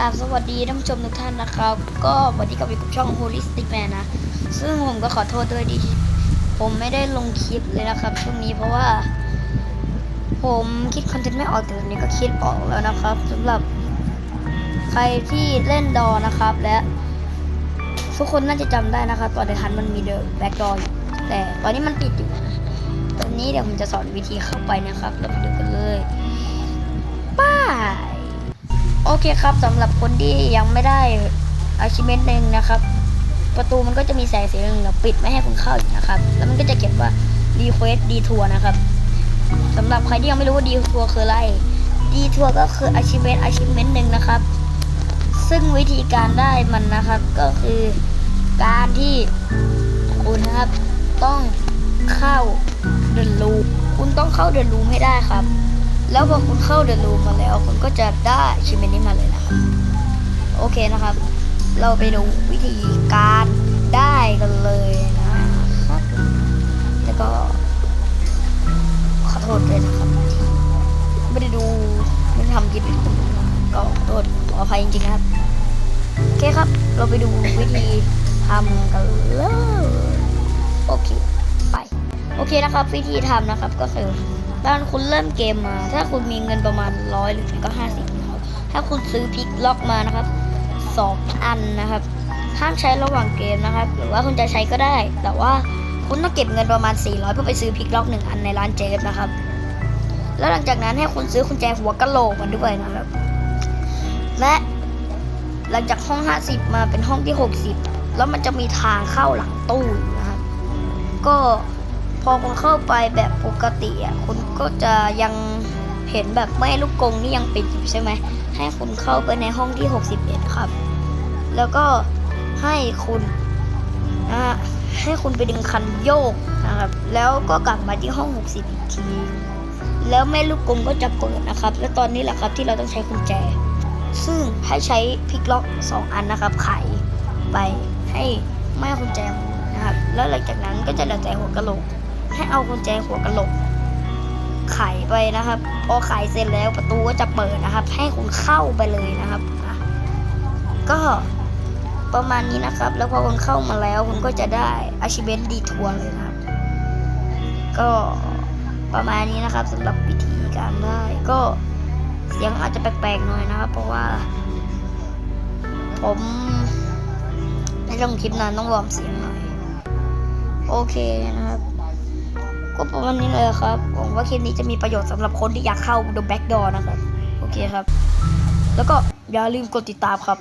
ราบสวัสดีท่านผู้ชมทุกท่านนะครับ ก็วันนี้กับอยู่กับช่อง Holistic Man นะ ซึ่งผมก็ขอโทษด้วยที่ผมไม่ได้ลงคลิปเลยนะครับ ช่วงนี้เพราะว่า ผมคิดคอนเทนต์ไม่ออกแต่ตอนนี้ก็คิดออกแล้วนะครับสำหรับใครที่เล่นดอนะครับ และ ทุกคนน่าจะจำได้นะครับ ตอนเดฮันมันมีเดอะแบ็กดอแต่ตอนนี้มันปิดอยู่นะตอนนี้เดี๋ยวผมจะสอนวิธีเข้าไปนะครับเราไปดูกันเลยป้า โอเคครับสำหรับคนที่ยังไม่ได้อาชิเมนหนึ่งนะครับ ประตูมันก็จะมีแสงสีเหลืองๆปิดไม่ให้คุณเข้าอยู่นะครับ แล้วมันก็จะเขียนว่า request d tour นะครับสำหรับใครที่ยังไม่รู้ว่า d tour คืออะไร d tour ก็คือ achievement achievement หนึ่งนะครับ ซึ่งวิธีการได้มันนะครับก็คือการที่คุณนะครับต้องเข้าเดินรูคุณต้องเข้าเดินรูให้ได้ครับ แล้วพอคุณเข้าเดอะรูมาแล้วคุณก็จะได้ชิมเนนี้มาเลยนะครับ โอเคนะครับ เราไปดูวิธีการได้กันเลยนะครับ แล้วก็ ขอโทษด้วยนะครับ ไม่ได้ดูไม่ได้ทำคลิปให้คุณดูนก็ขอโทษขออภัยจริงๆนะครับ โอเคครับ เราไปดูวิธีทำกันเลยโอเค ไป โอเคนะครับ วิธีทำนะครับก็คือ ตอนคุณเริ่มเกมมา ถ้าคุณมีเงินประมาณร้อยหรือไม่ก็ห้าสิบนะครับถ้าคุณซื้อพลิกล็อกมานะครับสองอันนะครับ ห้ามใช้ระหว่างเกมนะครับ หรือว่าคุณจะใช้ก็ได้ แต่ว่าคุณต้องเก็บเงินประมาณ 400 เพื่อไปซื้อพลิกล็อกหนึ่งอันในร้านเจฟนะครับ แล้วหลังจากนั้นให้คุณซื้อกุญแจหัวกะโหลกมันด้วยนะครับ และหลังจากห้อง 50 มาเป็นห้องที่ 60 แล้วมันจะมีทางเข้าหลังตู้นะครับ ก็ พอคุณเข้าไปแบบปกติอะคุณก็จะยังเห็นแบบแม่ลูกกงนี่ยังปิดอยู่ใช่ไหมให้คุณเข้าไปในห้องที่ 61 ครับ แล้วก็ให้คุณนะฮะให้คุณไปดึงคันโยกนะครับ แล้วก็กลับมาที่ห้อง 60 อีกที แล้วแม่ลูกกงก็จะเปิดนะครับ และตอนนี้แหละครับที่เราต้องใช้กุญแจ ซึ่งให้ใช้พลิกล็อก 2 อันนะครับ ไขไปให้แม่กุญแจนนะครับ แล้วหลังจากนั้นก็จะเหลือแต่หัวกะโหลก ให้เอากุญแจหัวกะโหลกไขไปนะครับ พอไขเสร็จแล้วประตูก็จะเปิดนะครับ ให้คุณเข้าไปเลยนะครับอะก็ประมาณนี้นะครับ แล้วพอคุณเข้ามาแล้วคุณก็จะได้ achievement ดีทัวร์เลยนะครับ ก็ประมาณนี้นะครับสำหรับวิธีการได้ก็เสียงอาจจะแปลกๆหน่อยนะครับ เพราะว่า ผมในลงคลิปนานต้องวอร์มเสียงหน่อย โอเคนะครับ ก็ประมาณนี้เลยครับหวังว่าคลิปนี้จะมีประโยชน์สำหรับคนที่อยากเข้า The Back Door นะครับ โอเคครับ แล้วก็อย่าลืมกดติดตามครับ